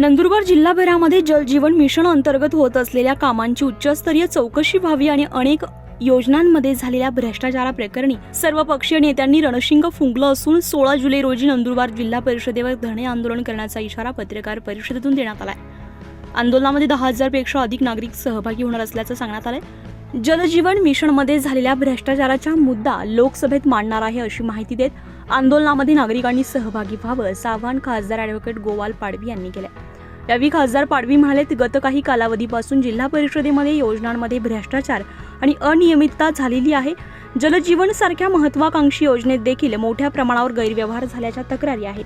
नंदुरबार जिल्हाभरामध्ये जलजीवन mission अंतर्गत होत असलेल्या कामांची उच्चस्तरीय चौकशी व्हावी आणि अनेक योजनांमध्ये झालेल्या भ्रष्टाचाराप्रकरणी सर्वपक्षीय नेत्यांनी रणशिंग फुंकलं असून सोळा जुलै रोजी नंदुरबार जिल्हा परिषदेवर धरणे आंदोलन करण्याचा इशारा पत्रकार परिषदेतून देण्यात आलाय. आंदोलनामध्ये दहा हजारपेक्षा अधिक नागरिक सहभागी होणार असल्याचं सांगण्यात आलंय. जलजीवन मिशनमध्ये झालेल्या भ्रष्टाचाराचा मुद्दा लोकसभेत मांडणार आहे अशी माहिती देत आंदोलनामध्ये नागरिकांनी सहभागी व्हावं असं आवाहन खासदार ॲडव्होकेट गोवाल पाडवी यांनी केलं यावेळी खासदार पाडवी म्हणाले गत काही कालावधीपासून जिल्हा परिषदेमध्ये योजनांमध्ये भ्रष्टाचार आणि अनियमितता झालेली आहे. जलजीवन सारख्या महत्वाकांक्षी योजनेत देखील मोठ्या प्रमाणावर गैरव्यवहार झाल्याच्या तक्रारी आहेत.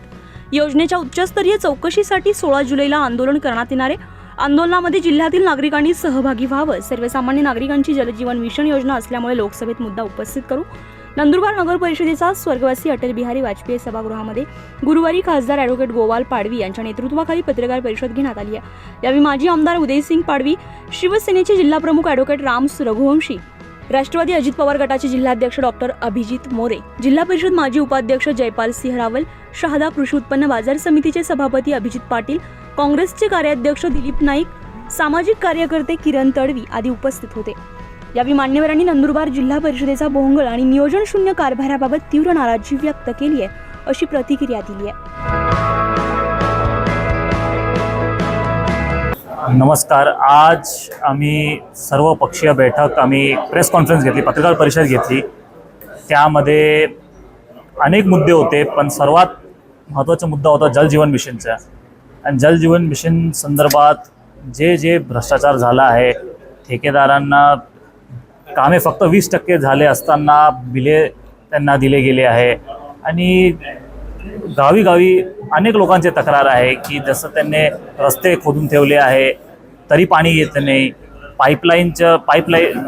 योजनेच्या उच्चस्तरीय चौकशीसाठी सोळा जुलैला आंदोलन करण्यात येणार आहे. आंदोलनामध्ये जिल्ह्यातील नागरिकांनी सहभागी व्हावं. सर्वसामान्य नागरिकांची जलजीवन मिशन योजना असल्यामुळे लोकसभेत मुद्दा उपस्थित करू नंदुरबार नगर परिषदेचा स्वर्गवासी अटल बिहारी वाजपेयी सभागृहामध्ये गुरुवारी खासदार ॲडव्होकेट गोवाल पाडवी यांच्या नेतृत्वाखाली पत्रकार परिषद घेण्यात आली आहे. यावेळी माजी आमदार उदयसिंग पाडवी शिवसेनेचे जिल्हाप्रमुख ॲडव्होकेट राम रघुवंशी राष्ट्रवादी अजित पवार गटाचे जिल्हाध्यक्ष डॉक्टर अभिजित मोरे जिल्हा परिषद माजी उपाध्यक्ष जयपाल सिंह रावल शहादा कृषी उत्पन्न बाजार समितीचे सभापती अभिजित पाटील काँग्रेसचे कार्याध्यक्ष दिलीप नाईक सामाजिक कार्यकर्ते किरण तडवी आदी उपस्थित होते. यावेळी मान्यवरांनी नंदुरबार जिल्हा परिषदेचा भोंगळ आणि नियोजन शून्य कारभाराबाबत तीव्र नाराजी व्यक्त केली आहे अशी प्रतिक्रिया दिली आहे. नमस्कार. आज आम्ही सर्व पक्षीय बैठक आम्ही प्रेस कॉन्फरन्स घेतली पत्रकार परिषद घेतली. त्यामध्ये अनेक मुद्दे होते पण सर्वात महत्त्वाचा मुद्दा होता जलजीवन मिशनचा. आणि जलजीवन मिशन संदर्भात जे जे भ्रष्टाचार झाला आहे ठेकेदारांना कामे फक्त वीस टक्के झाले असताना बिले त्यांना दिले गेले आहे. आणि गावी गावी अनेक लोकांचे तक्रार आहे की जसं त्यांनी रस्ते खोदून ठेवले आहे तरी पाणी येत नाही पाईपलाईनचं पाईपलाईन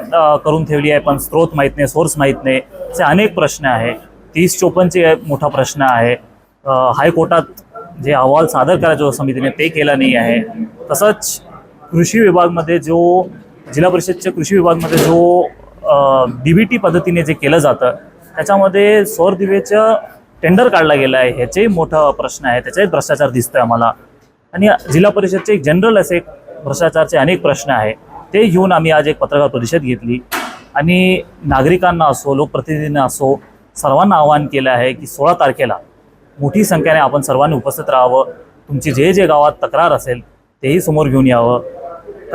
करून ठेवली आहे पण स्रोत माहीत नाही सोर्स माहीत नाही असे अनेक प्रश्न आहे. तीस चोपनचे मोठा प्रश्न आहे. हायकोर्टात जे अहवाल सादर करायचो समितीने ते केलं नाही आहे. तसंच कृषी विभागमध्ये जो जिल्हा परिषदच्या कृषी विभागमध्ये जो डी बी टी पद्धतीने जे केलं जातं त्याच्यामध्ये सौर दिवेचं टेंडर काढला गेलं आहे. ह्याचाही मोठा प्रश्न आहे. त्याचाही भ्रष्टाचार दिसतोय आम्हाला. आणि जिल्हा परिषदचे एक जनरल असे भ्रष्टाचारचे अनेक प्रश्न आहे. ते घेऊन आम्ही आज एक पत्रकार परिषद घेतली. आणि नागरिकांना असो लोकप्रतिनिधींना असो सर्वांना आवाहन केलं आहे की सोळा तारखेला मोठी संख्येने आपण सर्वांनी उपस्थित राहावं. तुमची जे जे गावात तक्रार असेल तेही समोर घेऊन यावं.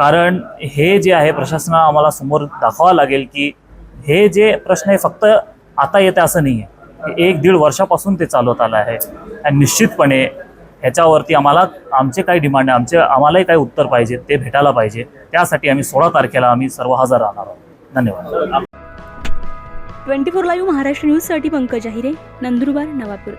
कारण हे जे आहे प्रशासनाला आम्हाला समोर दाखवावं लागेल की हे जे प्रश्न आहे फक्त आता येते असं नाही आहे एक दीड वर्षापासून ते चालवत आलं आहे. आणि निश्चितपणे ह्याच्यावरती आम्हाला आमचे काही डिमांड आहे आमचे आम्हालाही काही उत्तर पाहिजे ते भेटायला पाहिजे. त्यासाठी आम्ही सोळा तारखेला आम्ही सर्व हजर राहणार आहोत. धन्यवाद. ट्वेंटी फोर लाईव्ह महाराष्ट्र न्यूजसाठी पंकज अहिरे नंदुरबार नवापूर.